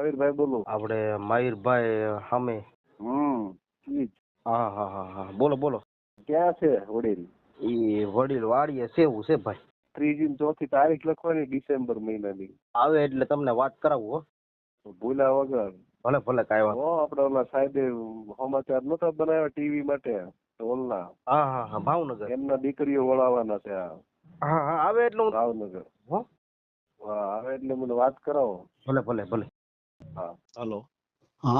આવિરભાઈ બોલું. આપણે માહિરભાઈ સામે હમ હા હા હા હા બોલો બોલો. ક્યાં છે વડીલ? ઈ વડીલ વાડીએ સેવું છે ભાઈ. ત્રીજી ચોથી તારીખ લખવાની ડિસેમ્બર મહિનાની. આવે એટલે તમને વાત કરાવું હો. ભૂલ્યા વગર. ભલે ભલે કાંઈ વાત હો આપણે ઓલા સાહેબે સમાચાર નતા બનાવ્યા ટીવી માટે ઓલના હા હા હા ભાવનગર. એમના દીકરીઓ વળાવવાના છે હા હા આવે એટલે ભાવનગર. હો. હા આવે એટલે મને વાત કરાવો. ભલે ભલે ભલે. હા હલો. હા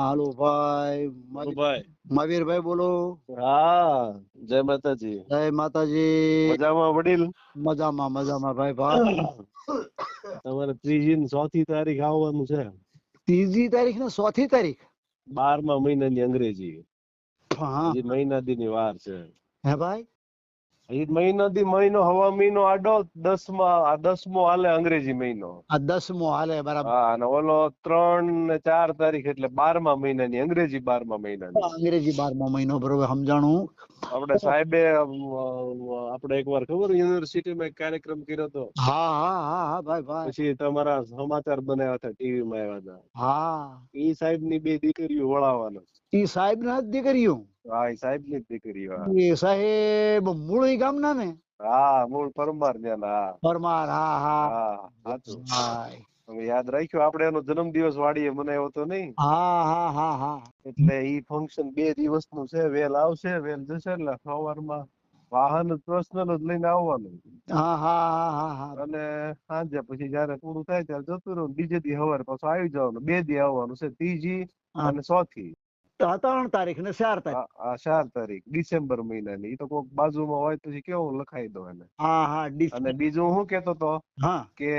હાલો ભાઈ. ભાઈ. મહાવીરભાઈ બોલો. હા જય માતાજી. જય માતાજી. મજામાં વડીલ? મજામાં મજામાં ભાઈ ભાઈ તમારે ત્રીજી ને ચોથી તારીખ આવવાનું છે. ત્રીજી તારીખ ને ચોથી તારીખ? બારમા મહિનાની અંગ્રેજી. હા. મહિના દી ની વાર છે. હે ભાઈ? હજી મહિનો દી મહિનો હવા મહિનો આડો દસમા આ દસમો હાલે અંગ્રેજી મહિનો. આ દસમો હાલે બરાબર. હા અને ઓલો ત્રણ ને ચાર તારીખ એટલે બારમા મહિનાની અંગ્રેજી બારમા મહિનાની. અંગ્રેજી બારમા મહિનો બરોબર સમજાણું. આપણે સાહેબે આપણે એકવાર ખબર યુનિવર્સિટીમાં એક કાર્યક્રમ કર્યો હતો. હા હા હા હા ભાઈ ભાઈ. પછી તમારા સમાચાર બનાવ્યા હતા ટીવી માં આવ્યા હતા. હા. ઈ સાહેબની બે દીકરીઓ વળાવવાના ઈ સાહેબ ના દીકરીઓ? હા સાહેબની જ એ સાહેબ મૂળ ઈ ગામના ને? હા મૂળ પરમાર હા. પરમાર હા હા. સાચું. યાદ રાખ્યું આપણે એનો જન્મદિવસ વાડીએ મનાવ્યો તો નહીં. હા હા હા હા. એટલે ઈ ફંક્શન બે દિવસનું છે વેલ આવશે વેલ જશે એટલે સવારમાં વાહન પર્સનલ જ લઈને આવવાનું. હા હા હા હા અને સાંજે પછી જયારે પૂરું થાય ત્યારે જતું રહ્યું બીજે દી હવાર પાછું આવી જવાનું બે દી આવવાનું છે ત્રીજી. અને ચોથી. ત્રણ તારીખ ને ચાર તારીખ. ચાર તારીખ ડિસેમ્બર મહિનાની. તો કોક બાજુમાં હોય તો કેવું લખાઈ દો એને. હા હા અને બીજું હું કેતો તો કે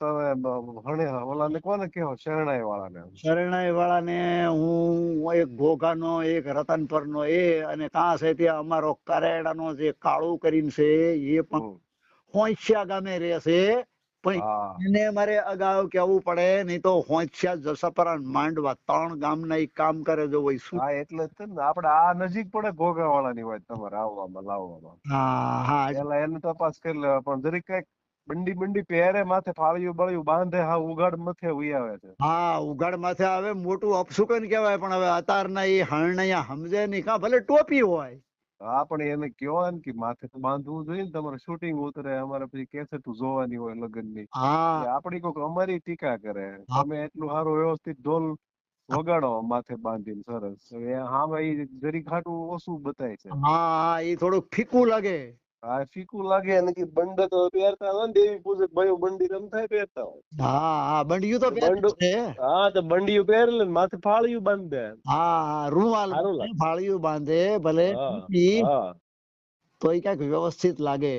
તમે ભણે ઓલાને કોને કેવો શરણાઈ વાળાને શરણાઈ વાળાને હું એક ઘોઘાનો એક રતનપરનો એ અને કાં છે ત્યાં અમારો કરેડાનો જે કાળુ કરીને છે એ પણ. હોંશિયા ગામે રહે છે. પણ એને મારે અગાઉ કેવું પડે નહીં તો હોંચ્યા જસપરા માંડવા ત્રણ ગામના ના કામ કરે જો હોય શું? હા એટલે જ ને આપણે આ નજીક પડે ઘોઘા વાળાની હોય તમારે આવવામાં લાવવામાં. હા હા એટલે એની તપાસ કરી લેવા પણ જરીક કંઈક બંડી બંડી પહેરે માથે ફાળિયું બળિયું બાંધે હા ઉગાડ મથે ઉઈ આવે છે. હા ઉઘાડ માથે આવે મોટું અપસુકન કહેવાય પણ હવે અતારના એ હરણૈયા સમજે નહીં કાં ભલે ટોપી હોય. હા પણ એને કયો ને કે માથે તો બાંધવું જોઈએ ને તમારે શૂટિંગ ઉતરે અમારે પછી કેસેટ જોવાની હોય લગ્નની. આપણી આપડી કોક અમારી ટીકા કરે. તમે એટલું સારું વ્યવસ્થિત ઢોલ વગાડો માથે બાંધીને સરસ. હા ભાઈ જરી ખાટું ઓછું બતાય છે. હા એ થોડુંક ફીકું લાગે. હા ફીકું લાગે અને કે બંડ તો પહેરતા હોય ને દેવી પૂજક ભાઈઓ બંડી રમતા પહેરતા હોય. હા હા બંડિયું તો પહેરે છે. હા તો બંડિયું પહેરે ને માથે ફાળિયું બાંધે. હા હા રૂમાલ ફાળિયું બાંધે ભલે હા તોય ક્યાંક વ્યવસ્થિત લાગે.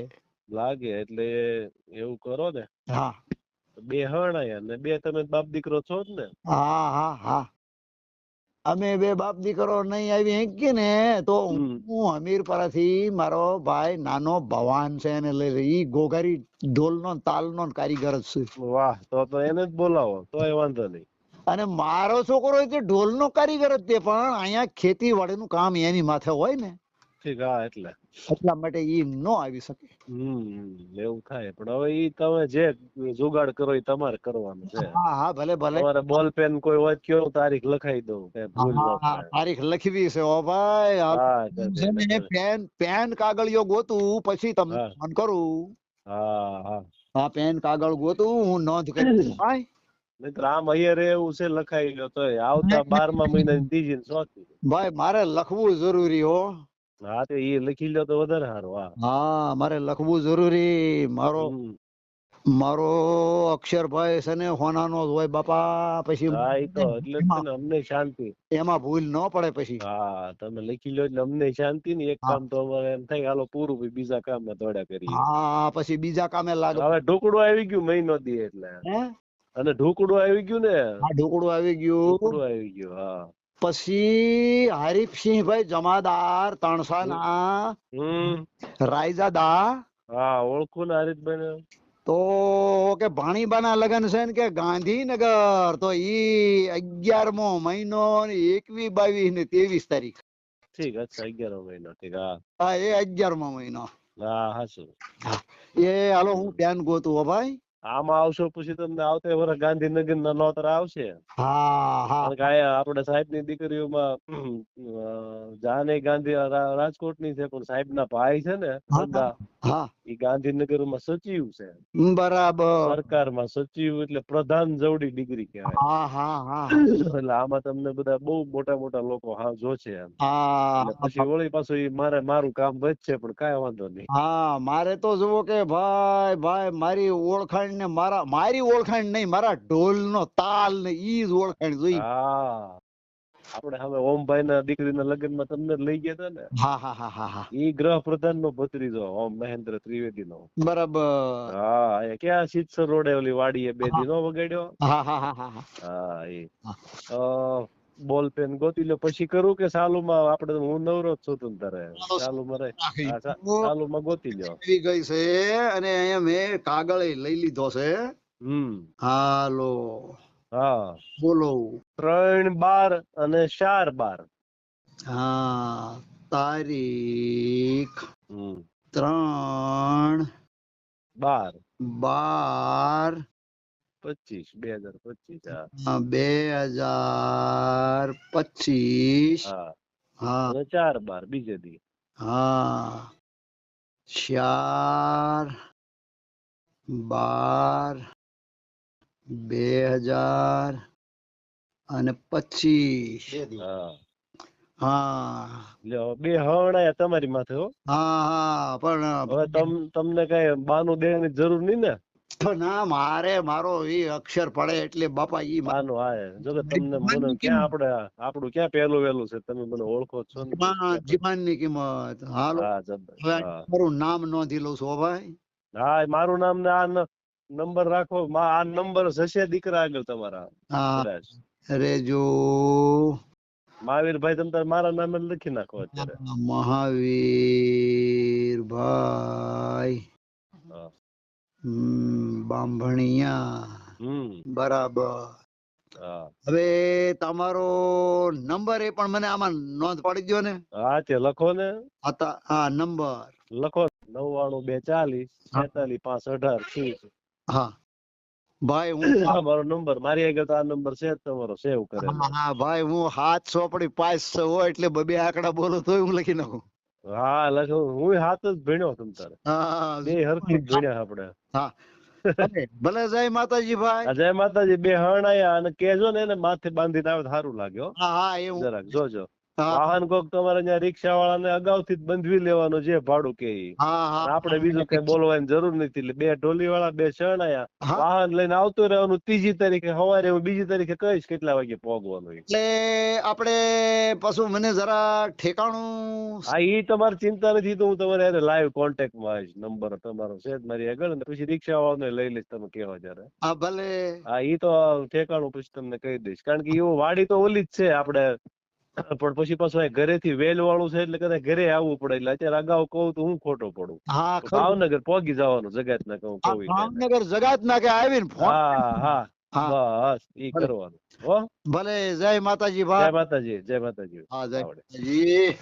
લાગે એટલે એવું કરો ને. હા. બે હણાય અને બે તમે બાપ દીકરો છો જ ને. હા હા હા. અમે બે બાપ દીકરો નહીં આવી હેંકી ને તો હું હું હમીરપરાથી મારો ભાઈ નાનો ભવાન છે એને લઈ ઈ ઘોઘારી ઢોલ નો તાલ ને કારીગર જ છે. વાહ તો તો એને જ બોલાવો તોય વાંધો નહીં. અને મારો છોકરો તે ઢોલનો કારીગર જ તે પણ અહીંયા ખેતીવાડીનું કામ એની માથે હોય ને. હા એટલે. એટલા માટે ઈ ન આવી શકે. હમ એવું થાય. પણ હવે ઈ તમે જે જુગાડ કરો એ તમારે કરવાનું છે. હા હા ભલે ભલે. તમારે બોલ પેન કોઈ હોય કયો તારીખ લખાઈ દઉં. તારીખ લખવી છે ઓ ભાઈ. પેન પેન કાગળિયો ગોતું પછી તમને ફોન કરું. હા હા. હા પેન કાગળ ગોતું હું નોંધ કરી ભાઈ. નહીંતર આમ અહીંયા એવું છે લખાઈ ગયો તો આવતા બારમા મહિના ત્રીજી ચોથી ભાઈ મારે લખવું જરૂરી હો. હા તો એ લખી લો તો વધારે સારું હા. હા મારે લખવું જરૂરી. મારો. મારો અક્ષરભાઈ છે ને હોનાનો જ હોય બાપા પછી હા એ તો એટલે જ છે એમાં ને અમને શાંતિ. એમાં ભૂલ ન પડે પછી. હા તમે લખી લો એટલે અમને શાંતિ ને એક કામ તો અમારે એમ થાય કે હાલો પૂરું પછી બીજા કામમાં દોડ્યા કરીએ. હા પછી બીજા કામે લાગે. હવે ઢોકળું આવી ગયું મહિનો દી એટલે. અને ઢોકળું આવી ગયું ને? આ ઢોકળું આવી ગયું. ઢોકળું આવી ગયું હા. પછી હરીફસિંહભાઈ જમાદાર તણસાના રાયજાદા. હા ઓળખું ને હરીશભાઈ તો કે ભાણીબાના લગન છે ને કે ગાંધીનગર તો ઈ અગિયારમો મહિનો એકવી બાવીસ ને ત્રેવીસ તારીખ. ઠીક અચ્છા અગિયાર મહિનો ઠીક હા. હા એ અગિયારમો મહિનો. હા હા એ હાલો હું ધ્યાન ગોતું હો ભાઈ. આમાં આવશો પછી તમને આવતે વર્ષ ગાંધીનગર ના નોતર આવશે. આપણે સાહેબની દીકરીઓમાં જાને ગાંધી રાજકોટની છે પણ સાહેબ ના ભાઈ છે ને ઈ ગાંધીનગરમાં સચિવ છે. બરાબર. સરકારમાં સચિવ એટલે પ્રધાન જવડી ડિગ્રી કહેવાય. એટલે આમાં તમને બધા બહુ મોટા મોટા લોકો હા જોશે પછી વળી પાછું મારે મારું કામ વધશે પણ કાંઈ વાંધો નહીં. હા મારે તો જુઓ કે ભાઈ ભાઈ મારી ઓળખાણ ને મારા મારી ઓળખાણ નહીં મારા ઢોલ નો તાલ ને ઈ જ ઓળખાણ જોઈ. આપણે હવે ઓમભાઈ ના દીકરીના લગ્નમાં તમને લઈ ગયા હતા ને? હા હા હા હા હા. ઈ ગ્રહ પ્રધાન નો ભત્રીજો ઓમ મહેન્દ્ર ત્રિવેદી નો બરાબર. હા એ ક્યાં સિત્સર રોડે ઓલી વાડીએ બે દિનો વગાડ્યો? હા હા હા હા હા. એ. બોલ પેન ગોતી લો. પછી કરું કે ચાલુમાં આપણે હું નવરો જ છું તારે. ચાલુમાં રહે. ચાલુમાં ગોતી લ્યો. આવી ગઈ છે અને અહીંયા મેં કાગળ લઈ લીધો છે. હમ. હાલો. હા. બોલો. ત્રણ બાર અને ચાર બાર. હા તારીખ ત્રણ બાર. બાર પચીસ બે હજાર પચીસ હા. બે હજાર પચીસ. હા. હા. ચાર બાર બીજે દી. હા. ચાર બાર બે હજાર અને પચીસ. હા. હા. બે હવણાયા તમારી માથે હો. હા હા પણ હવે તમને કઈ બાનું દેવાની જરૂર નહીં ને? ના મારે મારો એ અક્ષર પડે એટલે બાપા ઈ માનો આય જો કે તમને મને ક્યાં આપણે આપણું ક્યાં પહેલું વહેલું છે? તમે મને ઓળખો છો જીવન- ની કિંમત. હાલો. મારું નામ નોંધી લઉં છું ભાઈ. હા મારું નામ ને આ નંબર રાખો. આ નંબર જશે દીકરા આગળ તમારા. રેજો. મહાવીરભાઈ તમે મારા નામે લખી નાખો અત્યારે. મહાવીર ભાઈ હા. બાંભણિયા. બરાબર. હવે તમારો નંબર એ પણ મને આમાં નોંધ પાડી દો ને હા તે લખો ને. હા નંબર. લખો નવ્વાણું બે ચાલીસ છેતાલીસ પાંચ અઢાર છે? હા. ભાઈ હું તમારો મારો નંબર. મારી આગળ તો આ નંબર છે તમારો. સેવ કરે. હા, ભાઈ હું હાથ ચોપડી પાસ હોય એટલે બબે આંકડા બોલો તોય હું લખી નાખું. હા લખો હું હાથ જ ભણ્યો તમ તારે. હા બે હરખી ભણ્યા આપણે. હા. ભલે જય માતાજી ભાઈ. જય માતાજી બે હરણાયા અને કેજો ને એને માથે બાંધીને આવે સારું લાગ્યો હા હા એવું. જરાક જોજો. વાહન કોક તમારે ત્યાં રિક્ષા વાળાને અગાઉથી જ બંધવી લેવાનું જે ભાડું કે આપણે બીજું કઈ બોલવાની જરૂર નથી. એટલે બે ઢોલી વાળા બે શરણાયા. વાહન લઈને આવતું રહેવાનું ત્રીજી તારીખે સવારે હું બીજી તારીખે કહીશ કેટલા વાગે પહોંચવાનું એટલે આપણે પાછું મને જરા ઠેકાણું હા એ તમારે ચિંતા નથી તો હું તમારે હારે લાઈવ કોન્ટેક્ટમાં આવીશ. નંબર તમારો છે જ મારી આગળ ને પછી રિક્ષા વાળાને લઈ લઈશ તમે કેવા જયારે. હા ભલે. હા એ તો ઠેકાણું પછી તમને કહી દઈશ. કારણ કે એવું વાડી તો ઓલી જ છે આપણે પણ પછી પાછું ઘરેથી વેલ વાળું છે એટલે કદાચ ઘરે આવવું પડે. એટલે અત્યારે અગાઉ કહું તો હું ખોટો પડું. હા ભાવનગર પોગી જવાનું જગાત ના કહું કહું ભાવનગર જગાત ના કે આવીને હા હા. બસ ઈ કરવાનું. હો. ભલે જય માતાજી જય ભાઈ માતાજી જય માતાજી. હા જય માતાજી.